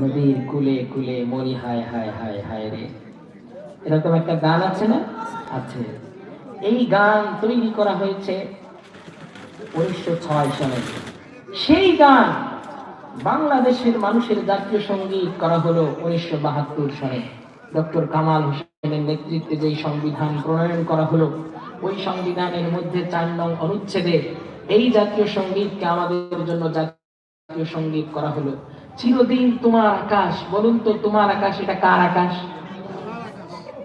নদীর কুলে কুলে মরি, হায় হায় হায় হায় রে। এরকম একটা গান আছে না? আছে। এই গান তৈরি করা হয়েছে উনিশশো ছয় সালে সেই গান বাংলাদেশের মানুষের জাতীয় সংগীত করা হলো উনিশশো বাহাত্তর সালে ডক্টর কামাল হোসেনের নেতৃত্বে যেই সংবিধান প্রণয়ন করা হলো, ওই সংবিধানের মধ্যে চার নং অনুচ্ছেদে এই জাতীয় সঙ্গীতকে আমাদের জন্য জাতীয় সংগীত করা হলো। চিরদিন তোমার আকাশ, বলুন তো তোমার আকাশ, এটা কার আকাশ?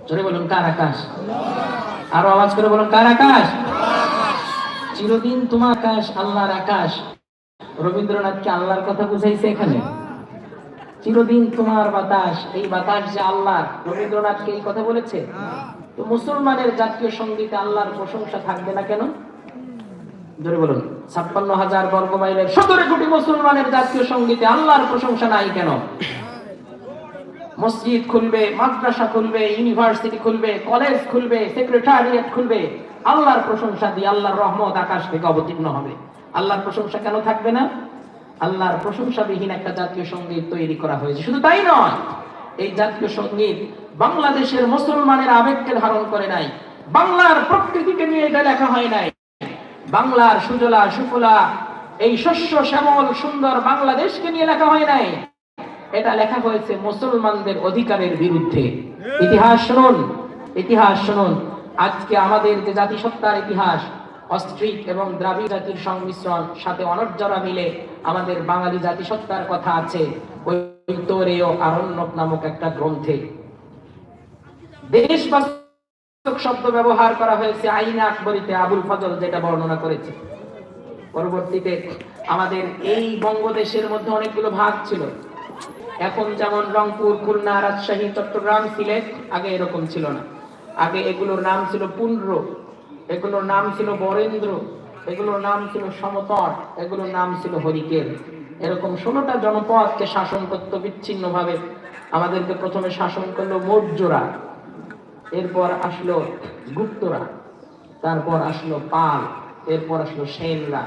জোরে বলুন, কার আকাশ? আরও আওয়াজ করে বলুন, কার আকাশ? চিরদিন তোমার আকাশ, আল্লাহর আকাশ। রবীন্দ্রনাথকে আল্লাহর কথা বুঝাইছে এখানে। চিরদিন তোমার বাতাস, এই বাতাস যে আল্লাহর, রবীন্দ্রনাথকে এই কথা বলেছে? তো মুসলমানের জাতীয় সঙ্গীতে আল্লাহর প্রশংসা থাকবে না কেন? ধরে বলুন, ছাপ্পান্ন হাজার বর্গ মাইলের সতেরো কোটি মুসলমানের জাতীয় সঙ্গীতে আল্লাহর প্রশংসা নাই কেন? মসজিদ খুলবে, মাদ্রাসা খুলবে, ইউনিভার্সিটি খুলবে, কলেজ খুলবে, সেক্রেটারিয়েট খুলবে, আল্লাহর প্রশংসা দিয়ে আল্লাহর রহমত আকাশ থেকে অবতীর্ণ হবে। আল্লাহর প্রশংসা কেন থাকবে না? আল্লাহর প্রশংসাবিহীন একটা জাতীয় সংগীত তৈরি করা হয়েছে। শুধু তাই নয়, এই জাতীয় সংগীত বাংলাদেশের মুসলমানের আবেগকে ধারণ করে নাই, বাংলার প্রকৃতিকে নিয়ে এটা লেখা হয় নাই। বাংলার সুজলা সুফলা, এই শস্য শ্যামল সুন্দর বাংলাদেশকে নিয়ে লেখা হয় নাই। এটা লেখা হয়েছে মুসলমানদের অধিকারের বিরুদ্ধে। ইতিহাস শুনুন ইতিহাস শুনুন। আজকে আমাদের যে জাতিসত্তার ইতিহাস, অস্ট্রিক এবং দ্রাবিড় জাতির সংমিশ্রণ, সাথে অনর্জরা মিলে আমাদের বাঙালি জাতিসত্তার কথা আছে ওই তোরেয় আরণ্যক নামক একটা গ্রন্থে। দেশবাসক শব্দ ব্যবহার করা হয়েছে আইন আকবরীতে আবুল ফজল যেটা বর্ণনা করেছে। পরবর্তীতে আমাদের এই বঙ্গদেশের মধ্যে অনেকগুলো ভাগ ছিল। এখন যেমন রংপুর, খুলনা, রাজশাহী, চট্টগ্রাম, সিলেট, আগে এরকম ছিল না। আগে এগুলোর নাম ছিল পুন্ড্র, এগুলোর নাম ছিল বরেন্দ্র, এগুলোর নাম ছিল সমতট, এগুলোর নাম ছিল হরিকেল। এরকম ষোলোটা জনপদকে শাসন করতো বিচ্ছিন্ন ভাবে আমাদেরকে প্রথমে শাসন করল মৌর্যরা। এরপর আসলো গুপ্তরা, তারপর আসলো পাল, এরপর আসলো সেনরা।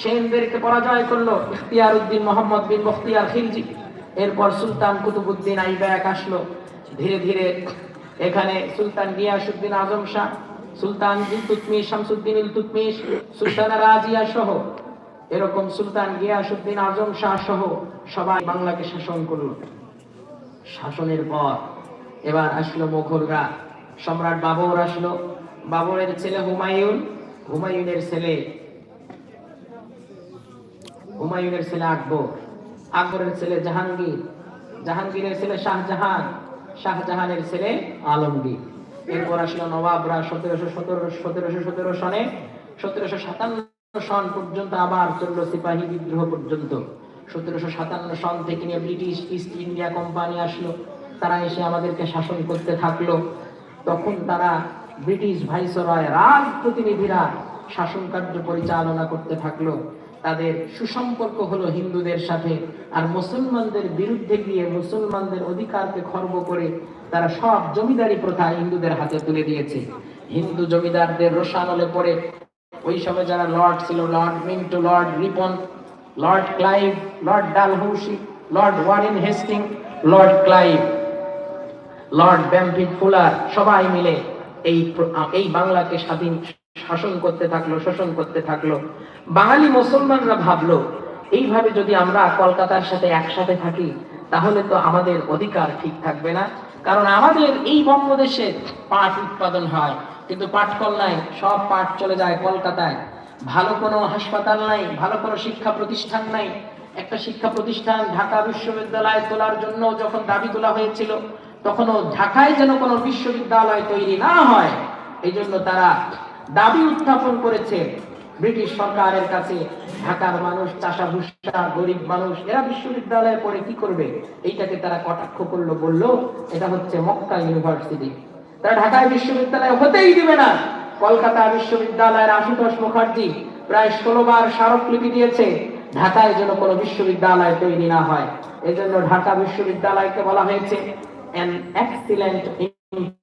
সেনদেরকে পরাজয় করল ইখতিয়ার উদ্দিন মোহাম্মদ বিন বখতিয়ার খিলজি। এরপর সুলতান কুতুবুদ্দিন আইব্যাক আসলো। ধীরে ধীরে এখানে সুলতান গিয়াসুদ্দিন আজম শাহ, সুলতান ইলতুতমিশ শামসুদ্দিন ইলতুতমিশ, সুলতানা রাজিয়া সহ, এরকম সুলতান গিয়াসুদ্দিন আজম শাহ সহ সবাই বাংলাকে শাসন করল। শাসনের পর এবার আসলো মুঘলরা। সম্রাট বাবর আসলো। বাবরের ছেলে হুমায়ুন, হুমায়ুনের ছেলে হুমায়ুনের ছেলে আকবর। আকবরের ছেলে জাহাঙ্গীর, জাহাঙ্গীরের ছেলে শাহজাহান, শাহজাহানের ছেলে আলমগীর। এরপর আসলো নবাবরা সতেরোশো সতেরো সতেরোশো সতেরো সনে সতেরোশো সাতান্ন সন পর্যন্ত আবার চলল সিপাহী বিদ্রোহ পর্যন্ত। সতেরোশো সাতান্ন সন থেকে নিয়ে ব্রিটিশ ইস্ট ইন্ডিয়া কোম্পানি আসলো। তারা এসে আমাদেরকে শাসন করতে থাকল। তখন তারা ব্রিটিশ ভাইসরয় রাজ প্রতিনিধিরা শাসন কার্য পরিচালনা করতে থাকল। তাদের সুসম্পর্ক হলো হিন্দুদের সাথে আর মুসলমানদের বিরুদ্ধে গিয়ে মুসলমানদের অধিকারকে খর্ব করে তারা সব জমিদারি প্রথা হিন্দুদের হাতে তুলে দিয়েছে। হিন্দু জমিদারদের রোশানলে পড়ে ওই সময় যারা লর্ড ছিল, Lord Minto, Lord Ripon, Lord Clive, Lord Dalhousie, Lord Warren Hastings, Lord Clive. Lord Bampfylde Fuller সবাই মিলে এই এই বাংলাকে স্বাধীন শাসন করতে থাকল, শোষণ করতে থাকল। বাঙালি মুসলমানরা ভাবলো, এইভাবে যদি আমরা কলকাতার সাথে একসাথে থাকি, তাহলে তো আমাদের অধিকার ঠিক থাকবে না। কারণ আমাদের এই বঙ্গদেশে পাট উৎপাদন হয়, কিন্তু পাটকল নাই সব পাট চলে যায় কলকাতায়। ভালো কোনো হাসপাতাল নাই, ভালো কোনো শিক্ষা প্রতিষ্ঠান নাই। একটা শিক্ষা প্রতিষ্ঠান ঢাকা বিশ্ববিদ্যালয় তোলার জন্য যখন দাবি তোলা হয়েছিল তখনও ঢাকায় যেন কোনো বিশ্ববিদ্যালয় তৈরি না হয় এই জন্য তারা দাবি উত্থাপন করেছে। ব্রিটিশ সরকারের কাছে ঢাকার মানুষ চাষা ভুষা গরিব মানুষ, এরা বিশ্ববিদ্যালয়ে পড়ে কি করবে? এইটাকে তারা কটাক্ষ করল, বলল, এটা হচ্ছে মক্কা ইউনিভার্সিটি। তারা ঢাকায় বিশ্ববিদ্যালয় হতেই দিবে না। কলকাতা বিশ্ববিদ্যালয়ের আশুতোষ মুখার্জি প্রায় ষোলো বার স্মারকলিপি দিয়েছে, ঢাকায় যেন কোনো বিশ্ববিদ্যালয় তৈরি না হয়। এজন্য ঢাকা বিশ্ববিদ্যালয়কে বলা হয়েছে an excellent